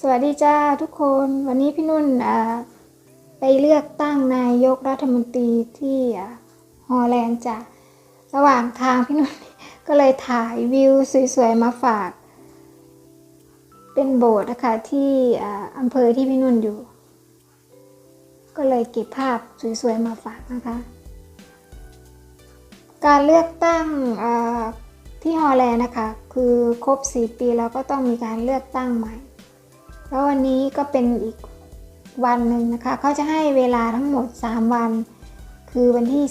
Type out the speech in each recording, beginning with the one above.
สวัสดีจ้าทุกคนวันนี้พี่นุ่นไปเลือกตั้งนายกรัฐมนตรีที่ฮอลแลนด์จ้ะระหว่างทางพี่นุ่นก็เลยถ่ายวิวสวยๆมาฝาก เป็นโบสถ์นะคะที่อำเภอที่พี่นุ่นอยู่ ก็เลยเก็บภาพสวยๆมาฝากนะคะ การเลือกตั้งที่ฮอลแลนด์นะคะ คือครบ 4 ปีแล้วก็ต้องมีการเลือกตั้งใหม่ แล้ววันนี้ก็เป็นอีกวันหนึ่งนะคะเขาจะให้เวลาทั้งหมด 3 วัน คือวันที่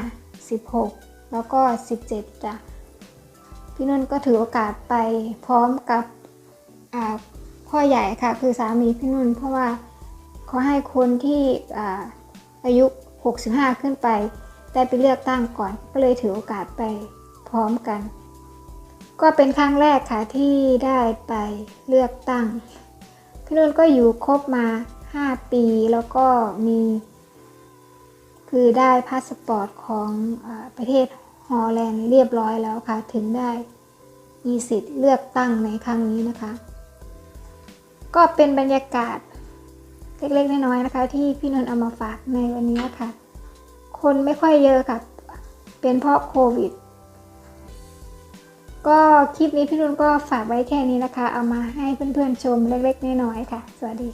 15 16 แล้วก็ 17จ้ะพี่นุ่นก็ถือโอกาสไปพร้อมกับพ่อใหญ่ค่ะ คือสามีพี่นุ่น เพราะว่าเขาให้คนที่อาอายุ 65 ขึ้นไป ได้ไปเลือกตั้งก่อน ก็เลยถือโอกาสไปพร้อมกัน ก็เป็นครั้งแรกค่ะที่ได้ไปเลือกตั้ง พี่นุ่นก็อยู่ครบมา 5 ปีแล้วก็มี คือได้พาสปอร์ตของอประเทศฮอลแลนด์เรียบร้อยแล้วค่ะ ถึงได้มีสิทธิ์เลือกตั้งในครั้งนี้นะคะ ก็เป็นบรรยากาศเล็กๆน้อยๆนะคะ ที่พี่นนท์เอามาฝากในวันนี้ค่ะ คนไม่ค่อยเยอะค่ะ เป็นเพราะโควิด ก็คลิปนี้พี่นุ่นก็ฝากไว้แค่นี้นะคะ เอามาให้เพื่อนๆชมเล็กๆน้อยๆค่ะ สวัสดี